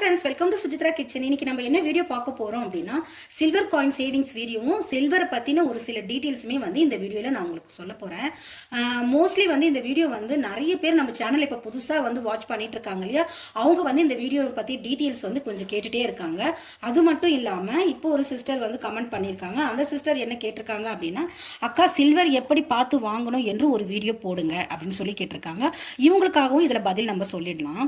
Friends welcome to Sujithra kitchen இன்னைக்கு நம்ம என்ன வீடியோ பார்க்க போறோம் அப்படின்னா சில்வர் காயின் சேவிங்ஸ் வீடியோவும் சில்வரை பத்தின ஒரு சில டீட்டெயில்ஸுமே வந்து இந்த வீடியோல நான் உங்களுக்கு சொல்ல போறேன். மோஸ்ட்லி வந்து இந்த வீடியோ வந்து நிறைய பேர் நம்ம சேனல் இப்ப புதுசா வந்து வாட்ச் பண்ணிட்டு இருக்காங்க இல்லையா? அவங்க வந்து இந்த வீடியோ பத்தி டீட்டெயில்ஸ் வந்து கொஞ்சம் கேட்டுட்டே இருக்காங்க. அது மட்டும் இல்லாம இப்போ ஒரு சிஸ்டர் வந்து கமெண்ட் பண்ணியிருக்காங்க. அந்த சிஸ்டர் என்ன கேட்டிருக்காங்க அப்படின்னா அக்கா சில்வர் எப்படி பார்த்து வாங்கணும் என்று ஒரு வீடியோ போடுங்க அப்படின்னு சொல்லி கேட்டிருக்காங்க. இவங்களுக்காகவும் இதுல பதில் நம்ம சொல்லிடலாம்.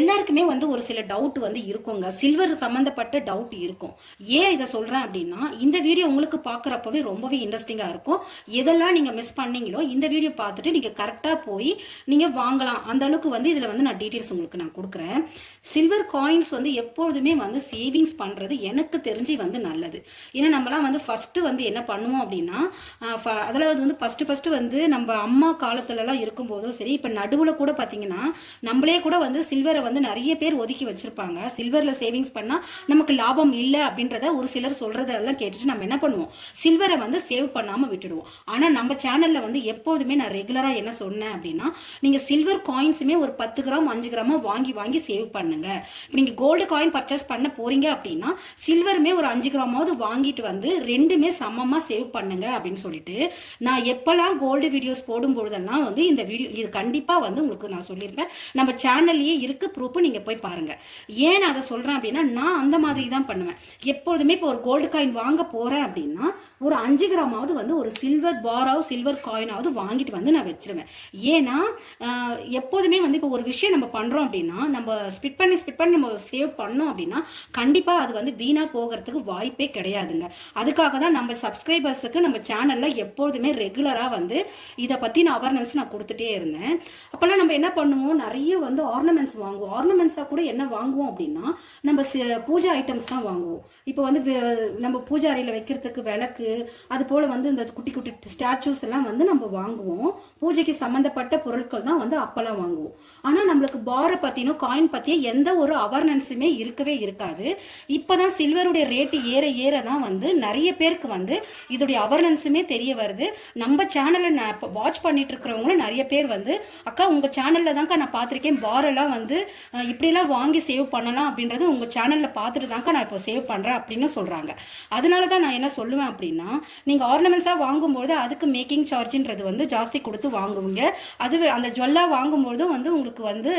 எல்லாருக்குமே வந்து ஒரு சில டவுட் வந்து இருக்குங்க. சில்வர் சம்மந்தப்பட்ட டவுட் இருக்கும். ஏன் இதை சொல்கிறேன் அப்படின்னா இந்த வீடியோ உங்களுக்கு பார்க்குறப்பவே ரொம்பவே இன்ட்ரெஸ்டிங்காக இருக்கும். எதெல்லாம் நீங்கள் மிஸ் பண்ணீங்களோ இந்த வீடியோ பார்த்துட்டு நீங்கள் கரெக்டாக போய் நீங்கள் வாங்கலாம். அந்த அளவுக்கு வந்து இதில் வந்து நான் டீட்டெயில்ஸ் உங்களுக்கு நான் கொடுக்குறேன். சில்வர் காயின்ஸ் வந்து எப்பொழுதுமே வந்து சேவிங்ஸ் பண்ணுறது எனக்கு தெரிஞ்சு வந்து நல்லது. ஏன்னா நம்மலாம் வந்து ஃபஸ்ட்டு வந்து என்ன பண்ணுவோம் அப்படின்னா ஃப- அதாவது வந்து ஃபஸ்ட்டு ஃபஸ்ட்டு வந்து நம்ம அம்மா காலத்துலலாம் இருக்கும்போதும் சரி இப்போ நடுவில் கூட பார்த்தீங்கன்னா நம்மளே கூட வந்து சில்வரை வந்து நிறைய பேர் ஒதுக்கி வச்சிருப்பாங்க. சில்வரில் சேவிங்ஸ் பண்ணால் நமக்கு லாபம் இல்லை அப்படின்றத ஒரு சிலர் சொல்கிறதெல்லாம் கேட்டுட்டு நம்ம என்ன பண்ணுவோம்? சில்வரை வந்து சேவ் பண்ணாமல் விட்டுடுவோம். ஆனால் நம்ம சேனலில் வந்து எப்போதுமே நான் ரெகுலராக என்ன சொன்னேன் அப்படின்னா நீங்கள் சில்வர் காயின்ஸுமே ஒரு பத்து கிராம் அஞ்சு கிராமா வாங்கி வாங்கி சேவ் பண்ணுங்க. இப்போ நீங்கள் கோல்டு காயின் பர்ச்சேஸ் பண்ண போறீங்க அப்படின்னா சில்வருமே ஒரு அஞ்சு கிராமாவது வாங்கிட்டு வந்து ரெண்டுமே சமமாக சேவ் பண்ணுங்க அப்படின்னு சொல்லிட்டு நான் எப்போல்லாம் கோல்டு வீடியோஸ் போடும் பொழுதெல்லாம் வந்து இந்த வீடியோ இது கண்டிப்பாக வந்து உங்களுக்கு நான் சொல்லியிருப்பேன். நம்ம சேனல்லையே இருக்கு ப்ரூஃப் நீங்கள் போய் பாருங்க. ஏன் நான் அதை சொல்கிறேன் அப்படின்னா நான் அந்த மாதிரி தான் பண்ணுவேன். எப்பொழுதுமே இப்போ ஒரு கோல்டு காயின் வாங்க போகிறேன் அப்படின்னா ஒரு அஞ்சு கிராமாவது வந்து ஒரு சில்வர் பாராவது சில்வர் காயினாவது வாங்கிட்டு வந்து நான் வச்சிருவேன். ஏன்னா எப்போதுமே வந்து இப்போ ஒரு விஷயம் நம்ம பண்ணுறோம் அப்படின்னா நம்ம ஸ்பிட் பண்ணி ஸ்பிட் பண்ணி நம்ம சேவ் பண்ணோம் அப்படின்னா கண்டிப்பாக அது வந்து வீணாக போகிறதுக்கு வாய்ப்பே கிடையாதுங்க. அதுக்காக தான் நம்ம சப்ஸ்கிரைபர்ஸுக்கு நம்ம சேனலில் எப்போதுமே ரெகுலராக வந்து இதை பற்றின அவேர்னஸ் நான் கொடுத்துட்டே இருந்தேன். அப்போல்லாம் நம்ம என்ன பண்ணுவோம்? நிறைய வந்து ஆர்னமெண்ட்ஸ் வாங்குவோம். ஆர்னமெண்ட்ஸாக கூட என்ன வாங்குவோம் அப்படின்னா நம்ம பூஜா பூஜை ஐட்டம்ஸ் தான் வாங்குவோம். இப்போ வந்து நம்ம பூஜா அறையில் வைக்கிறதுக்கு விளக்கு அது போல் வந்து இந்த குட்டி குட்டி ஸ்டாச்சூஸ் எல்லாம் வந்து நம்ம வாங்குவோம். பூஜைக்கு சம்மந்தப்பட்ட பொருட்கள் தான் வந்து அப்பெல்லாம் வாங்குவோம். ஆனால் நம்மளுக்கு பாரை பற்றினோ காயின் பற்றியோ எந்த ஒரு அவர்னன்ஸுமே இருக்கவே இருக்காது. இப்போ தான் சில்வருடைய ரேட்டு ஏற ஏற தான் வந்து நிறைய பேருக்கு வந்து இதோடைய அவர்னன்ஸுமே தெரிய வருது. நம்ம சேனலை வாட்ச் பண்ணிட்டு இருக்கிறவங்களும் நிறைய பேர் வந்து அக்கா உங்கள் சேனலில் தான்க்கா நான் பார்த்துருக்கேன். பாரெல்லாம் வந்து இப்படிலாம் வாங்கி சேவ் பண்ணலாம் அப்படின்றது உங்கள் சேனலில் பார்த்துட்டு தான்க்கா நான் இப்போ சேவ் பண்ணுறேன் அப்படின்னு சொல்கிறாங்க அதனால தான் நான் என்ன சொல்லுவேன் அப்படின்னா நீங்கள் ஆர்னமெண்ட்ஸாக வாங்கும்போது அதுக்கு மேக்கிங் சார்ஜின்றது வந்து ஜாஸ்தி கொடுத்து வாங்குவீங்க. அது அந்த ஜுவல்லாக வாங்கும்போதும் வந்து உங்களுக்கு வந்து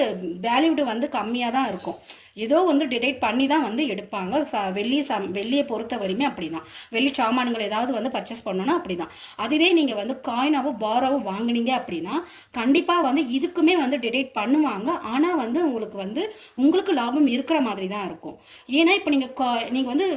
வேல்யூடு வந்து கம்மியாக தான் இருக்கும். ஏதோ வந்து டிடெக்ட் பண்ணி தான் வந்து எடுப்பாங்க. ச- வெள்ளி சம் வெள்ளியை பொறுத்த வரையுமே அப்படிதான். வெள்ளி சாமான்கள் ஏதாவது வந்து பர்ச்சேஸ் பண்ணோன்னா அப்படிதான். அதுவே நீங்கள் வந்து காயினாவோ பாராவோ வாங்குனீங்க அப்படின்னா கண்டிப்பாக வந்து இதுக்குமே வந்து டிடெக்ட் பண்ணுவாங்க. ஆனால் வந்து உங்களுக்கு வந்து உங்களுக்கு லாபம் இருக்கிற மாதிரி தான் இருக்கும். ஏன்னா இப்போ நீங்கள் நீங்கள் வந்து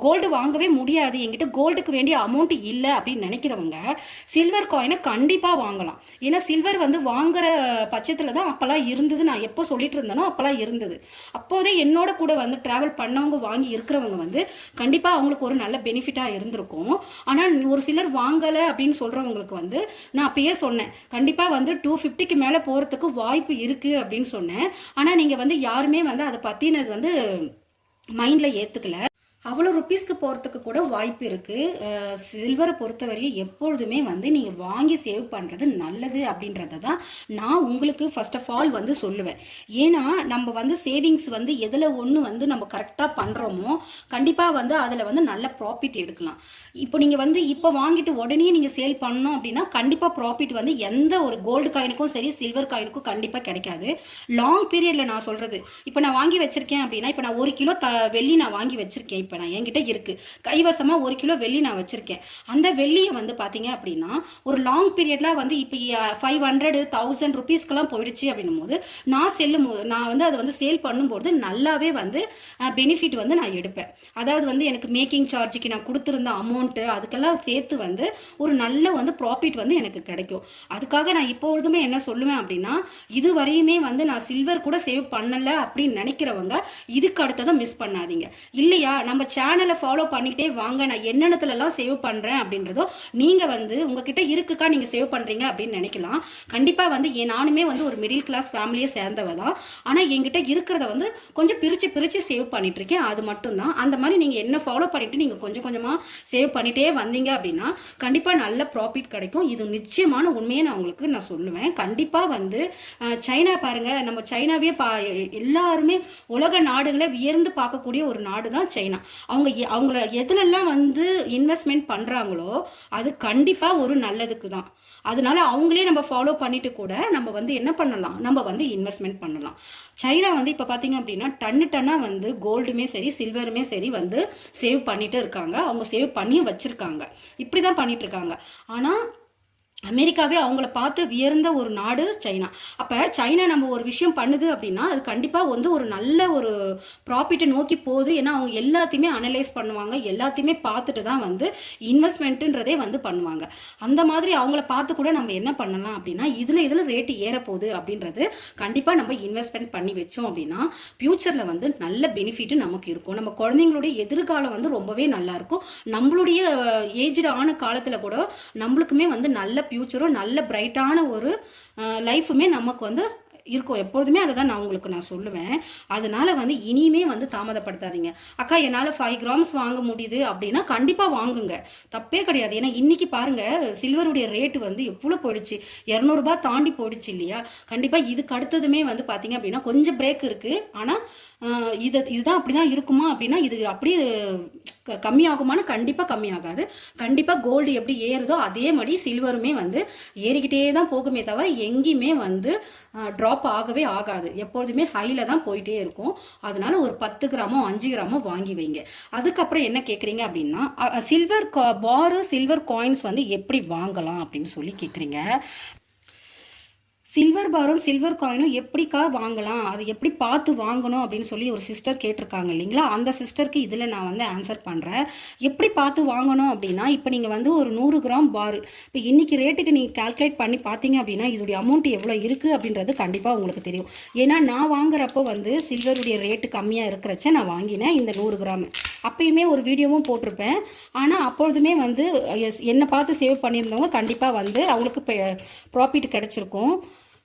கோல்டு வாங்கவே முடியாது. என்கிட்ட கோல்டுக்கு வேண்டிய அமௌண்ட் இல்லை அப்படின்னு நினைக்கிறவங்க சில்வர் காயினை கண்டிப்பாக வாங்கலாம். ஏன்னா சில்வர் வந்து வாங்குற பட்சத்தில் தான் அப்போல்லாம் இருந்தது. நான் எப்போ சொல்லிட்டு இருந்தேனோ அப்பெல்லாம் இருந்தது. அப்போதே என்னோட கூட வந்து டிராவல் பண்ணவங்க வாங்கி இருக்கிறவங்க வந்து கண்டிப்பாக அவங்களுக்கு ஒரு நல்ல பெனிஃபிட்டாக இருந்திருக்கும். ஆனால் ஒரு சிலர் வாங்கலை அப்படின்னு சொல்கிறவங்களுக்கு வந்து நான் அப்பயே சொன்னேன். கண்டிப்பாக வந்து டூ ஃபிஃப்டிக்கு மேலே போகிறதுக்கு வாய்ப்பு இருக்குது அப்படின்னு சொன்னேன். ஆனால் நீங்கள் வந்து யாருமே வந்து அதை பற்றினது வந்து மைண்டில் ஏற்றுக்கல அவ்வளோ ருப்பீஸ்க்கு போகிறதுக்கு கூட வாய்ப்பு இருக்குது சில்வரை பொறுத்தவரையும் எப்பொழுதுமே வந்து நீங்கள் வாங்கி சேவ் பண்ணுறது நல்லது அப்படின்றத தான் நான் உங்களுக்கு ஃபர்ஸ்ட் ஆஃப் ஆல் வந்து சொல்லுவேன். ஏன்னா நம்ம வந்து சேவிங்ஸ் வந்து எதில் ஒன்று வந்து நம்ம கரெக்டாக பண்ணுறோமோ கண்டிப்பாக வந்து அதில் வந்து நல்ல ப்ராஃபிட் எடுக்கலாம். இப்போ நீங்கள் வந்து இப்போ வாங்கிட்டு உடனே நீங்கள் சேல் பண்ணோம் அப்படின்னா கண்டிப்பாக ப்ராஃபிட் வந்து எந்த ஒரு கோல்டு காயினுக்கும் சரி சில்வர் காயினுக்கும் கண்டிப்பாக கிடைக்காது. லாங் பீரியடில் நான் சொல்கிறது இப்போ நான் வாங்கி வச்சுருக்கேன் அப்படின்னா இப்போ நான் ஒரு கிலோ த வெள்ளி நான் வாங்கி வச்சுருக்கேன். இப்போ நான் என்கிட்ட இருக்குது கைவசமாக ஒரு கிலோ வெள்ளி நான் வச்சுருக்கேன். அந்த வெள்ளியை வந்து பார்த்தீங்க அப்படின்னா ஒரு லாங் பீரியட்லாம் வந்து இப்போ ஃபைவ் ஹண்ட்ரடு தௌசண்ட் ருபீஸ்க்கெல்லாம் போயிடுச்சு அப்படின்னும் போது நான் செல்லும் போது நான் வந்து அதை வந்து சேல் பண்ணும்போது நல்லாவே வந்து பெனிஃபிட் வந்து நான் எடுப்பேன். அதாவது வந்து எனக்கு மேக்கிங் சார்ஜுக்கு நான் கொடுத்துருந்த அமௌண்ட்டு அதுக்கெல்லாம் சேர்த்து வந்து ஒரு நல்ல வந்து ப்ராஃபிட் வந்து எனக்கு கிடைக்கும். அதுக்காக நான் இப்பொழுதுமே என்ன சொல்லுவேன் அப்படின்னா இது வரையுமே வந்து நான் சில்வர் கூட சேவ் பண்ணலை அப்படின்னு நினைக்கிறவங்க இதுக்கு அடுத்ததை மிஸ் பண்ணாதீங்க. இல்லையா? நம்ம நம்ம சேனலை ஃபாலோ பண்ணிக்கிட்டே வாங்க நான் என்னென்னத்துலலாம் சேவ் பண்ணுறேன் அப்படின்றதோ நீங்கள் வந்து உங்ககிட்ட இருக்குக்கா நீங்கள் சேவ் பண்ணுறீங்க அப்படின்னு நினைக்கலாம். கண்டிப்பாக வந்து நானுமே வந்து ஒரு மிடில் கிளாஸ் ஃபேமிலியை சேர்ந்தவ தான். ஆனால் என்கிட்ட இருக்கிறத வந்து கொஞ்சம் பிரித்து பிரித்து சேவ் பண்ணிட்டுருக்கேன் அது மட்டும்தான் அந்த மாதிரி நீங்கள் என்ன ஃபாலோ பண்ணிட்டு நீங்கள் கொஞ்சம் கொஞ்சமாக சேவ் பண்ணிகிட்டே வந்தீங்க அப்படின்னா கண்டிப்பாக நல்ல ப்ராஃபிட் கிடைக்கும். இது நிச்சயமான உண்மையை நான் உங்களுக்கு நான் சொல்லுவேன். கண்டிப்பாக வந்து சைனா பாருங்கள் நம்ம சைனாவே பா எல்லாருமே உலக நாடுகளை வியர்ந்து பார்க்கக்கூடிய ஒரு நாடு தான் சைனா. அவங்க அவங்கள எதுலெல்லாம் வந்து இன்வெஸ்ட்மெண்ட் பண்ணுறாங்களோ அது கண்டிப்பாக ஒரு நல்லதுக்கு தான். அதனால அவங்களே நம்ம ஃபாலோ பண்ணிட்டு கூட நம்ம வந்து என்ன பண்ணலாம்? நம்ம வந்து இன்வெஸ்ட்மெண்ட் பண்ணலாம். சைனா வந்து இப்போ பார்த்தீங்க அப்படின்னா டன்னு டன்னாக வந்து கோல்டுமே சரி சில்வருமே சரி வந்து சேவ் பண்ணிட்டு இருக்காங்க. அவங்க சேவ் பண்ணியும் வச்சுருக்காங்க. இப்படி தான் பண்ணிட்டு இருக்காங்க. ஆனால் அமெரிக்காவே அவங்கள பார்த்து வியர்ந்த ஒரு நாடு சைனா. அப்போ சைனா நம்ம ஒரு விஷயம் பண்ணுது அப்படின்னா அது கண்டிப்பாக வந்து ஒரு நல்ல ஒரு ப்ராஃபிட்டை நோக்கி போகுது. ஏன்னா அவங்க எல்லாத்தையுமே அனலைஸ் பண்ணுவாங்க. எல்லாத்தையுமே பார்த்துட்டு தான் வந்து இன்வெஸ்ட்மெண்ட்டுன்றதே வந்து பண்ணுவாங்க. அந்த மாதிரி அவங்கள பார்த்து கூட நம்ம என்ன பண்ணலாம் அப்படின்னா இதில் இதில் ரேட்டு ஏறப்போகுது அப்படின்றது கண்டிப்பாக நம்ம இன்வெஸ்ட்மெண்ட் பண்ணி வச்சோம் அப்படின்னா ஃப்யூச்சரில் வந்து நல்ல பெனிஃபிட்டு நமக்கு இருக்கும். நம்ம குழந்தைங்களுடைய எதிர்காலம் வந்து ரொம்பவே நல்லாயிருக்கும் நம்மளுடைய ஏஜ்டு ஆன காலத்தில் கூட நம்மளுக்குமே வந்து நல்ல ஃப்யூச்சரும் நல்ல பிரைட்டான ஒரு லைஃபுமே நமக்கு வந்து இருக்கும். எப்பொழுதுமே அதை தான் நான் உங்களுக்கு நான் சொல்லுவேன். அதனால வந்து இனிமே வந்து தாமதப்படுத்தாதீங்க. அக்கா என்னால் ஃபைவ் கிராம்ஸ் வாங்க முடியுது அப்படின்னா கண்டிப்பாக வாங்குங்க. தப்பே கிடையாது. ஏன்னா இன்னைக்கு பாருங்க சில்வருடைய ரேட்டு வந்து எவ்வளோ போயிடுச்சு? இரநூறுபா தாண்டி போயிடுச்சு இல்லையா? கண்டிப்பாக இதுக்கு அடுத்ததுமே வந்து பார்த்தீங்க அப்படின்னா கொஞ்சம் பிரேக் இருக்குது ஆனால் இது இதுதான் அப்படி தான் இருக்குமா அப்படின்னா இது அப்படியே க- கண்டிப்பாக கம்மியாகாது. கண்டிப்பாக கோல்டு எப்படி ஏறுதோ அதே மாதிரி சில்வருமே வந்து ஏறிக்கிட்டே தான் போகுமே தவிர எங்கேயுமே வந்து ட்ரா ட்ராப் ஆகவே ஆகாது. எப்பொழுதுமே ஹையில் தான் போயிட்டே இருக்கும். அதனால ஒரு பத்து கிராமோ அஞ்சு கிராமோ வாங்கி வைங்க. அதுக்கப்புறம் என்ன கேட்குறீங்க அப்படின்னா சில்வர் பாரு சில்வர் காயின்ஸ் வந்து எப்படி வாங்கலாம் அப்படின்னு சொல்லி கேட்குறீங்க சில்வர் பாரும் சில்வர் காயினும் எப்படிக்கா வாங்கலாம்? அது எப்படி பார்த்து வாங்கணும் அப்படின்னு சொல்லி ஒரு சிஸ்டர் கேட்டிருக்காங்க இல்லைங்களா? அந்த சிஸ்டருக்கு இதில் நான் வந்து ஆன்சர் பண்ணுறேன் எப்படி பார்த்து வாங்கணும் அப்படின்னா இப்போ நீங்கள் வந்து ஒரு நூறு கிராம் பாரு இப்போ இன்றைக்கி ரேட்டுக்கு நீங்கள் கால்குலேட் பண்ணி பார்த்தீங்க அப்படின்னா இதோடைய அமௌண்ட் எவ்வளோ இருக்குது அப்படின்றது கண்டிப்பாக உங்களுக்கு தெரியும். ஏன்னா நான் வாங்குறப்போ வந்து சில்வருடைய ரேட்டு கம்மியாக இருக்கிறச்ச நான் வாங்கினேன் இந்த நூறு கிராம். அப்பயுமே ஒரு வீடியோவும் போட்டிருப்பேன். ஆனால் அப்பொழுதுமே வந்து எஸ் என்னை பார்த்து சேவ் பண்ணியிருந்தவங்க கண்டிப்பாக வந்து அவங்களுக்கு ப்ராஃபிட் கிடச்சிருக்கும்.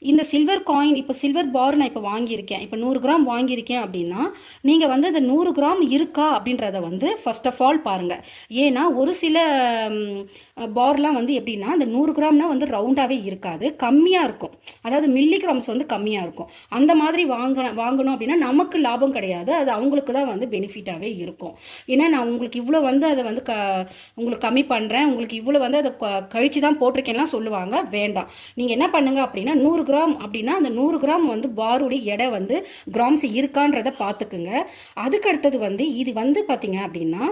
இந்த சில்வர் காயின் இப்போ சில்வர் பார் நான் இப்போ வாங்கியிருக்கேன். இப்போ நூறு கிராம் வாங்கியிருக்கேன் அப்படின்னா நீங்கள் வந்து அந்த நூறு கிராம் இருக்கா அப்படின்றத வந்து ஃபர்ஸ்ட் ஆஃப் ஆல் பாருங்கள் ஏன்னா ஒரு சில பார்லாம் வந்து எப்படின்னா அந்த நூறு கிராம்னா வந்து ரவுண்டாகவே இருக்காது. கம்மியாக இருக்கும். அதாவது மில்லி கிராம்ஸ் வந்து கம்மியாக இருக்கும். அந்த மாதிரி வாங்கின வாங்கணும் அப்படின்னா நமக்கு லாபம் கிடையாது. அது அவங்களுக்கு தான் வந்து பெனிஃபிட்டாகவே இருக்கும். ஏன்னா நான் உங்களுக்கு இவ்வளோ வந்து அதை வந்து க உங்களுக்கு கம்மி பண்ணுறேன் உங்களுக்கு இவ்வளோ வந்து அதை க- கழிச்சு தான் போட்டிருக்கேன்லாம் சொல்லுவாங்க. வேண்டாம். நீங்கள் என்ன பண்ணுங்க அப்படின்னா நூறு கிராம் அப்படின்னா அந்த நூறு கிராம் வந்து பாருடைய எடை வந்து கிராம்ஸ் இருக்கான்றதை பார்த்துக்குங்க. அதுக்கு அடுத்தது வந்து இது வந்து பார்த்தீங்க அப்படின்னா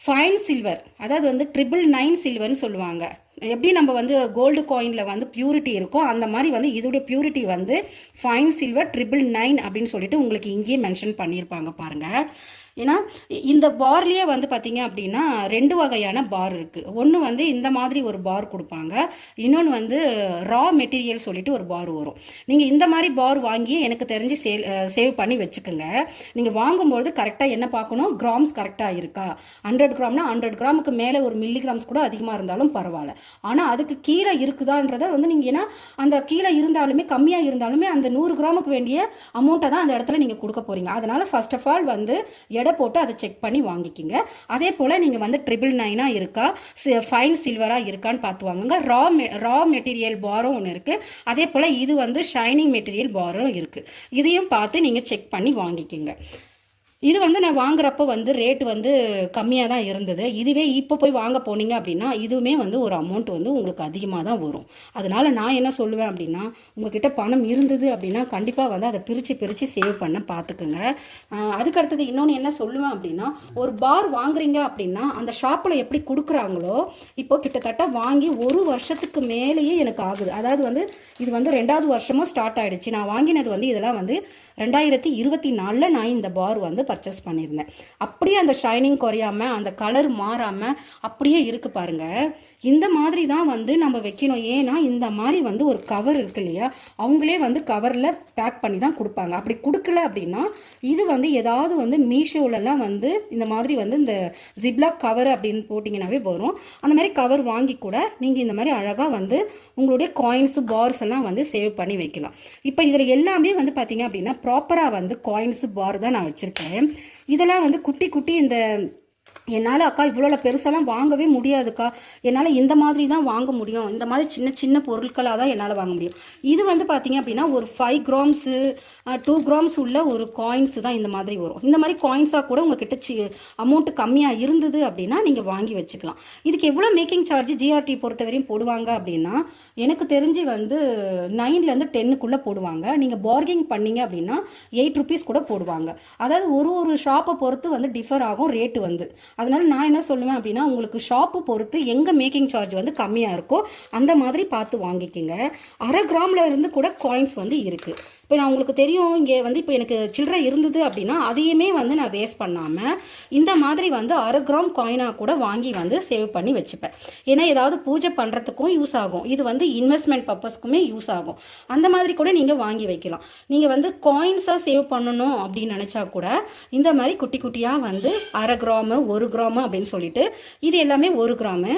ஃபைன் சில்வர் அதாவது வந்து ட்ரிபிள் நைன் சில்வர்னு சொல்லுவாங்க. எப்படி நம்ம வந்து கோல்டு காயினில் வந்து பியூரிட்டி இருக்கோ அந்த மாதிரி வந்து இதோடைய பியூரிட்டி வந்து ஃபைன் சில்வர் ட்ரிபிள் நைன் அப்படின்னு சொல்லிட்டு உங்களுக்கு இங்கேயே மென்ஷன் பண்ணியிருப்பாங்க பாருங்கள் ஏன்னா இந்த பார்லேயே வந்து பார்த்தீங்க அப்படின்னா ரெண்டு வகையான பார் இருக்குது ஒன்று வந்து இந்த மாதிரி ஒரு பார் கொடுப்பாங்க. இன்னொன்று வந்து ரா மெட்டீரியல் சொல்லிட்டு ஒரு பார் வரும். நீங்கள் இந்த மாதிரி பார் வாங்கி எனக்கு தெரிஞ்சு சேல் சேவ் பண்ணி வச்சுக்கோங்க. நீங்கள் வாங்கும்போது கரெக்டாக என்ன பார்க்கணும்? கிராம்ஸ் கரெக்டாக இருக்கா? ஹண்ட்ரட் கிராம்னா ஹண்ட்ரட் கிராமுக்கு மேலே ஒரு மில்லி கிராம்ஸ் கூட அதிகமாக இருந்தாலும் பரவாயில்ல. ஆனால் அதுக்கு கீழே இருக்குதான்றத வந்து நீங்கள் ஏன்னா அந்த கீழே இருந்தாலுமே கம்மியாக இருந்தாலுமே அந்த நூறு கிராமுக்கு வேண்டிய அமௌண்ட்டை தான் அந்த இடத்துல நீங்கள் கொடுக்க போகிறீங்க அதனால் ஃபர்ஸ்ட் ஆஃப் ஆல் வந்து எடை போட்டு அதை செக் பண்ணி வாங்கிக்கிங்க. அதே போல் நீங்கள் வந்து ட்ரிபிள் நைனாக இருக்கா ஃபைன் சில்வராக இருக்கான்னு பார்த்து வாங்குங்க. ரா ரா மெட்டீரியல் பாரும் ஒன்று இருக்குது அதே போல் இது வந்து ஷைனிங் மெட்டீரியல் பாரும் இருக்குது இதையும் பார்த்து நீங்கள் செக் பண்ணி வாங்கிக்கிங்க. இது வந்து நான் வாங்குறப்போ வந்து ரேட் வந்து கம்மியாக தான் இருந்தது. இதுவே இப்போ போய் வாங்க போனீங்க அப்படின்னா இதுவுமே வந்து ஒரு அமௌண்ட் வந்து உங்களுக்கு அதிகமாக தான் வரும். அதனால நான் என்ன சொல்லுவேன் அப்படின்னா உங்ககிட்ட பணம் இருந்தது அப்படின்னா கண்டிப்பாக வந்து அதை பிரித்து பிரித்து சேவ் பண்ண பார்த்துக்குங்க அதுக்கடுத்தது அதுக்கு அடுத்தது இன்னொன்று என்ன சொல்லுவேன் அப்படின்னா ஒரு பார் வாங்குறீங்க அப்படின்னா அந்த ஷாப்பில் எப்படி கொடுக்குறாங்களோ இப்போ கிட்டத்தட்ட வாங்கி ஒரு வருஷத்துக்கு மேலேயே எனக்கு ஆகுது. அதாவது வந்து இது வந்து ரெண்டாவது வருஷமும் ஸ்டார்ட் ஆகிடுச்சு நான் வாங்கினது வந்து இதெல்லாம் வந்து ரெண்டாயிரத்தி இருபத்தி நாலில் நான் இந்த பார் வந்து பர்ச்சேஸ் பண்ணியிருந்தேன். அப்படியே அந்த ஷைனிங் குறையாம அந்த கலர் மாறாமல் அப்படியே இருக்கு பாருங்க. இந்த மாதிரி தான் வந்து நம்ம வைக்கணும். ஏன்னா இந்த மாதிரி வந்து ஒரு கவர் இருக்கு இல்லையா? அவங்களே வந்து கவரில் பேக் பண்ணி தான் கொடுப்பாங்க. அப்படி கொடுக்கல அப்படின்னா இது வந்து ஏதாவது வந்து மீஷோவிலலாம் வந்து இந்த மாதிரி வந்து இந்த ஜிப்லாக் கவர் அப்படின்னு போட்டிங்கனாவே வரும். அந்த மாதிரி கவர் வாங்கி கூட நீங்கள் இந்த மாதிரி அழகாக வந்து உங்களுடைய காயின்ஸு பார்ஸ் எல்லாம் வந்து சேவ் பண்ணி வைக்கலாம். இப்போ இதில் எல்லாமே வந்து பார்த்தீங்க அப்படின்னா ப்ராப்பராக வந்து காயின்ஸு பார் தான் நான் வச்சுருக்கேன். இதெல்லாம் வந்து குட்டி குட்டி இந்த என்னால் அக்கா இவ்வளோ பெருசெல்லாம் வாங்கவே முடியாதுக்கா. என்னால் இந்த மாதிரி தான் வாங்க முடியும். இந்த மாதிரி சின்ன சின்ன பொருட்களாக தான் என்னால் வாங்க முடியும். இது வந்து பார்த்தீங்க அப்படின்னா ஒரு ஃபைவ் கிராம்ஸு டூ கிராம்ஸ் உள்ள ஒரு காயின்ஸ் தான் இந்த மாதிரி வரும். இந்த மாதிரி காயின்ஸாக கூட உங்ககிட்ட சி அமௌண்ட் கம்மியாக இருந்தது அப்படின்னா நீங்கள் வாங்கி வச்சுக்கலாம். இதுக்கு எவ்வளோ மேக்கிங் சார்ஜ் ஜிஆர்டி பொறுத்தவரையும் போடுவாங்க அப்படின்னா எனக்கு தெரிஞ்சு வந்து நைன்லேருந்து டென்னுக்குள்ளே போடுவாங்க. நீங்கள் பார்கிங் பண்ணீங்க அப்படின்னா எயிட் ருபீஸ் கூட போடுவாங்க. அதாவது ஒரு ஒரு ஷாப்பை பொறுத்து வந்து டிஃபர் ஆகும் ரேட்டு வந்து. அதனால் நான் என்ன சொல்லுவேன் அப்படின்னா உங்களுக்கு ஷாப்பு பொறுத்து எங்கே மேக்கிங் சார்ஜ் வந்து கம்மியாக இருக்கோ அந்த மாதிரி பார்த்து வாங்கிக்கிங்க. அரை கிராமில் இருந்து கூட காயின்ஸ் வந்து இருக்குது இப்போ நான் உங்களுக்கு தெரியும் இங்கே வந்து இப்போ எனக்கு சில்லறை இருந்தது அப்படின்னா அதையுமே வந்து நான் வேஸ்ட் பண்ணாமல் இந்த மாதிரி வந்து அரை கிராம் காயினாக கூட வாங்கி வந்து சேவ் பண்ணி வச்சுப்பேன். ஏன்னா ஏதாவது பூஜை பண்ணுறதுக்கும் யூஸ் ஆகும். இது வந்து இன்வெஸ்ட்மெண்ட் பர்பஸ்க்குமே யூஸ் ஆகும். அந்த மாதிரி கூட நீங்கள் வாங்கி வைக்கலாம். நீங்கள் வந்து காயின்ஸாக சேவ் பண்ணணும் அப்படின்னு நினச்சா கூட இந்த மாதிரி குட்டி குட்டியாக வந்து அரை கிராமு ஒரு கிராமு அப்படின்னு சொல்லிட்டு இது எல்லாமே ஒரு கிராமு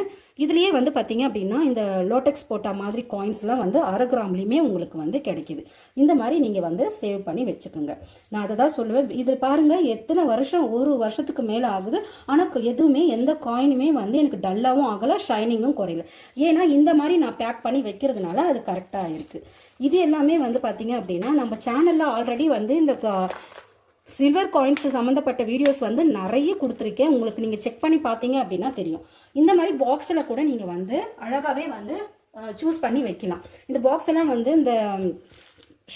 இதுலேயே வந்து பார்த்தீங்க அப்படின்னா இந்த லோட்டெக்ஸ் போட்டா மாதிரி காயின்ஸ்லாம் வந்து அரை கிராம்லேயுமே உங்களுக்கு வந்து கிடைக்கிது. இந்த மாதிரி நீங்கள் வந்து சேவ் பண்ணி வச்சுக்கோங்க. நான் அதை தான் சொல்லுவேன். இது பாருங்கள் எத்தனை வருஷம் ஒரு வருஷத்துக்கு மேலே ஆகுது. ஆனால் எதுவுமே எந்த காயினுமே வந்து எனக்கு டல்லாகவும் ஆகலை ஷைனிங்கும் குறையல. ஏன்னா இந்த மாதிரி நான் பேக் பண்ணி வைக்கிறதுனால அது கரெக்டாக இருக்குது இது எல்லாமே வந்து பார்த்திங்க அப்படின்னா நம்ம சேனலில் ஆல்ரெடி வந்து இந்த சில்வர் காயின்ஸ் சம்மந்தப்பட்ட வீடியோஸ் வந்து நிறைய கொடுத்துருக்கேன். உங்களுக்கு நீங்கள் செக் பண்ணி பார்த்தீங்க அப்படின்னா தெரியும். இந்த மாதிரி பாக்ஸில் கூட நீங்கள் வந்து அழகாகவே வந்து சூஸ் பண்ணி வைக்கலாம். இந்த பாக்ஸ் எல்லாம் வந்து இந்த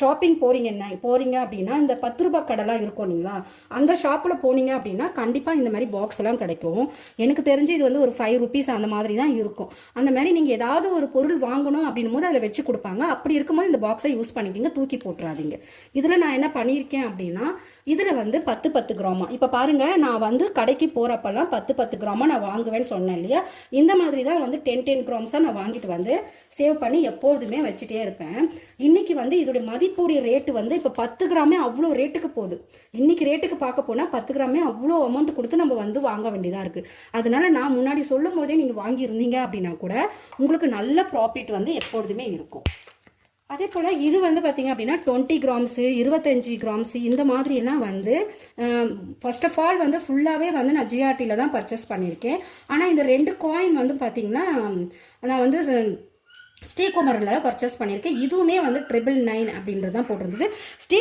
ஷாப்பிங் போறீங்க என்ன? போறீங்க அப்படின்னா இந்த பத்து ரூபாய் கடைலாம் இருக்கும் இல்லைங்களா? அந்த ஷாப்பில் போனீங்க அப்படின்னா கண்டிப்பாக இந்த மாதிரி பாக்ஸ் எல்லாம் கிடைக்கும். எனக்கு தெரிஞ்சு இது வந்து ஒரு ஃபைவ் ருபீஸ் அந்த மாதிரி தான் இருக்கும். அந்த மாதிரி நீங்கள் ஏதாவது ஒரு பொருள் வாங்கணும் அப்படின்னும் போது அதில் வச்சு கொடுப்பாங்க. அப்படி இருக்கும்போது இந்த பாக்ஸை யூஸ் பண்ணிக்கிங்க. தூக்கி போட்டுறாதீங்க. இதில் நான் என்ன பண்ணியிருக்கேன் அப்படின்னா இதில் வந்து பத்து பத்து கிராமா இப்போ பாருங்க நான் வந்து கடைக்கு போகிறப்பெல்லாம் பத்து பத்து கிராமா நான் வாங்குவேன்னு சொன்னேன் இல்லையா? இந்த மாதிரி தான் வந்து டென் டென் கிராம்ஸாக நான் வாங்கிட்டு வந்து சேவ் பண்ணி எப்போதுமே வச்சுட்டே இருப்பேன். இன்னைக்கு வந்து இதோடைய மதிப்புடைய ரேட்டு வந்து இப்போ பத்து கிராமே அவ்வளோ ரேட்டுக்கு போகுது. இன்னைக்கு ரேட்டுக்கு பார்க்க போனால் பத்து கிராமே அவ்வளோ அமௌண்ட் கொடுத்து நம்ம வந்து வாங்க வேண்டியதாக இருக்குது அதனால நான் முன்னாடி சொல்லும் போதே நீங்கள் வாங்கியிருந்தீங்க அப்படின்னா கூட உங்களுக்கு நல்ல ப்ராஃபிட் வந்து எப்பொழுதுமே இருக்கும். அதே போல் இது வந்து பார்த்திங்க அப்படின்னா டுவெண்ட்டி கிராம்ஸு இருபத்தஞ்சி கிராம்ஸு இந்த மாதிரியெல்லாம் வந்து ஃபர்ஸ்ட் ஆஃப் ஆல் வந்து ஃபுல்லாகவே வந்து நான் ஜிஆர்டியில் தான் பர்ச்சேஸ் பண்ணியிருக்கேன். ஆனால் இந்த ரெண்டு காயின் வந்து பார்த்திங்கன்னா நான் வந்து ஸ்ரீ பர்ச்சேஸ் பண்ணியிருக்கேன் இதுவுமே வந்து ட்ரிபிள் நைன் அப்படின்றது தான் போட்டிருந்தது. ஸ்ரீ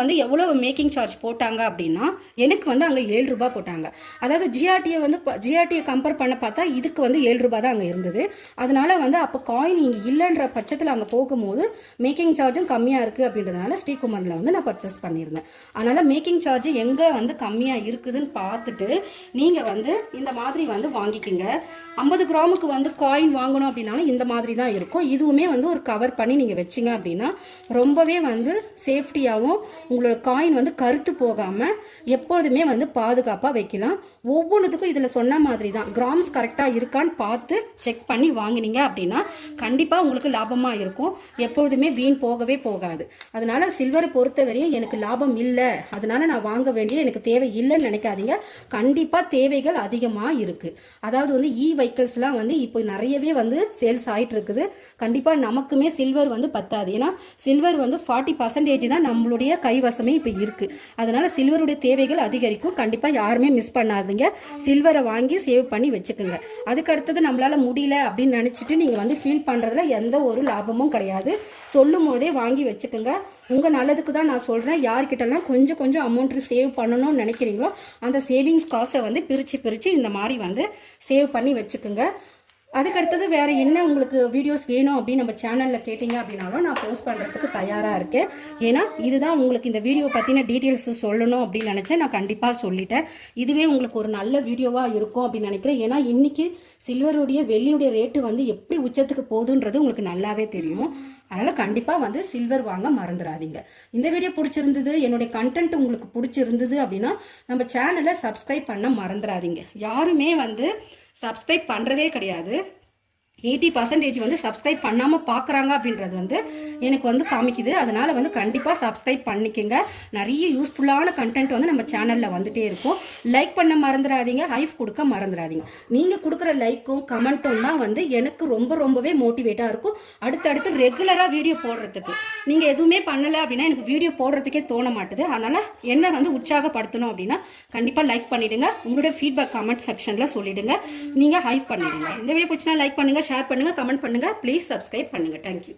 வந்து எவ்வளோ மேக்கிங் சார்ஜ் போட்டாங்க அப்படின்னா எனக்கு வந்து அங்கே ஏழு ரூபா போட்டாங்க. அதாவது ஜிஆர்டியை வந்து ஜிஆர்டியை கம்பேர் பண்ண பார்த்தா இதுக்கு வந்து ஏழு ரூபா தான் அங்கே இருந்தது. அதனால வந்து அப்போ காயின் இங்கே இல்லைன்ற பட்சத்தில் அங்கே போகும்போது மேக்கிங் சார்ஜும் கம்மியாக இருக்குது அப்படின்றதுனால ஸ்ரீகுமரில் வந்து நான் பர்ச்சேஸ் பண்ணியிருந்தேன். அதனால் மேக்கிங் சார்ஜ் எங்கே வந்து கம்மியாக இருக்குதுன்னு பார்த்துட்டு நீங்கள் வந்து இந்த மாதிரி வந்து வாங்கிக்கிங்க. ஐம்பது கிராமுக்கு வந்து காயின் வாங்கணும் அப்படின்னாலும் இந்த மாதிரி தான் இருக்கும். இதுவுமே வந்து ஒரு கவர் பண்ணி நீங்கள் வச்சிங்க அப்படின்னா ரொம்பவே வந்து சேஃப்டியாகவும் உங்களோட காயின் வந்து கருத்து போகாமல் எப்பொழுதுமே வந்து பாதுகாப்பாக வைக்கலாம். ஒவ்வொன்றுத்துக்கும் இதில் சொன்ன மாதிரி தான் கிராம்ஸ் கரெக்டாக இருக்கான்னு பார்த்து செக் பண்ணி வாங்கினீங்க அப்படின்னா கண்டிப்பாக உங்களுக்கு லாபமாக இருக்கும். எப்பொழுதுமே வீண் போகவே போகாது. அதனால சில்வரை பொறுத்தவரையும் எனக்கு லாபம் இல்லை. அதனால நான் வாங்க வேண்டிய எனக்கு தேவை இல்லைன்னு நினைக்காதீங்க. கண்டிப்பாக தேவைகள் அதிகமாக இருக்குது அதாவது வந்து இ வெஹிக்கிள்ஸ்லாம் வந்து இப்போ நிறையவே வந்து சேல்ஸ் ஆகிட்டு இருக்குது. கண்டிப்பாக நமக்குமே சில்வர் வந்து பத்தாது. ஏன்னா சில்வர் வந்து ஃபார்ட்டி பர்சன்டேஜ் தான் நம்மளுடைய கைவசமே இப்போ இருக்குது அதனால் சில்வருடைய தேவைகள் அதிகரிக்கும். கண்டிப்பாக யாருமே மிஸ் பண்ணாதீங்க. சில்வரை வாங்கி சேவ் பண்ணி வச்சுக்கோங்க. அதுக்கு அடுத்தது நம்மளால் முடியல அப்படின்னு நினச்சிட்டு நீங்கள் வந்து ஃபீல் பண்ணுறதுல எந்த ஒரு லாபமும் கிடையாது. சொல்லும் போதே வாங்கி வச்சுக்கோங்க. உங்கள் நல்லதுக்கு தான் நான் சொல்கிறேன் யார்கிட்டலாம் கொஞ்சம் கொஞ்சம் அமௌண்ட்டு சேவ் பண்ணணும்னு நினைக்கிறீங்களோ அந்த சேவிங்ஸ் காஸ்ட்டை வந்து பிரித்து பிரித்து இந்த மாதிரி வந்து சேவ் பண்ணி வச்சுக்கோங்க. அதுக்கடுத்தது வேற என்ன உங்களுக்கு வீடியோஸ் வேணும் அப்படின்னு நம்ம சேனலில் கேட்டிங்க அப்படின்னாலும் நான் போஸ்ட் பண்ணுறதுக்கு தயாராக இருக்கேன். ஏன்னா இதுதான் உங்களுக்கு இந்த வீடியோ பற்றின டீட்டெயில்ஸ் சொல்லணும் அப்படின்னு நினச்சேன். நான் கண்டிப்பாக சொல்லிட்டேன். இதுவே உங்களுக்கு ஒரு நல்ல வீடியோவாக இருக்கும் அப்படின்னு நினைக்கிறேன். ஏன்னா இன்னைக்கு சில்வருடைய வெள்ளியுடைய ரேட்டு வந்து எப்படி உச்சத்துக்கு போகுதுன்றது உங்களுக்கு நல்லாவே தெரியும். அதனால் கண்டிப்பாக வந்து சில்வர் வாங்க மறந்துடாதீங்க. இந்த வீடியோ பிடிச்சிருந்தது என்னுடைய கண்டென்ட் உங்களுக்கு பிடிச்சிருந்தது அப்படின்னா நம்ம சேனலை சப்ஸ்கிரைப் பண்ண மறந்துடாதீங்க. யாருமே வந்து சப்ஸ்கிரைப் பண்ணுறதே கிடையாது. எயிட்டி பர்சன்டேஜ் வந்து சப்ஸ்கிரைப் பண்ணாமல் பார்க்குறாங்க அப்படின்றது வந்து எனக்கு வந்து காமிக்குது. அதனால் வந்து கண்டிப்பாக சப்ஸ்கிரைப் பண்ணிக்கங்க. நிறைய யூஸ்ஃபுல்லான கண்டென்ட் வந்து நம்ம சேனலில் வந்துகிட்டே இருக்கும். லைக் பண்ண மறந்துடாதீங்க. ஹைஃப் கொடுக்க மறந்துடாதீங்க. நீங்கள் கொடுக்குற லைக்கும் கமெண்ட்டும் தான் வந்து எனக்கு ரொம்ப ரொம்பவே மோட்டிவேட்டாக இருக்கும். அடுத்தடுத்து ரெகுலராக வீடியோ போடுறதுக்கு. நீங்கள் எதுவுமே பண்ணலை அப்படின்னா எனக்கு வீடியோ போடுறதுக்கே தோண மாட்டுது. அதனால் என்ன வந்து உற்சாகப்படுத்தணும் அப்படின்னா கண்டிப்பாக லைக் பண்ணிவிடுங்க உங்களோட ஃபீட்பேக் கமெண்ட் செக்ஷனில் சொல்லிடுங்க. நீங்கள் ஹைப் பண்ணிடுங்க. இந்த வீடியோ பிடிச்சினா லைக் பண்ணுங்கள் ஷேர் பண்ணுங்கள் கமெண்ட் பண்ணுங்கள் ப்ளீஸ் சப்ஸ்கிரைப் பண்ணுங்கள் தேங்க்யூ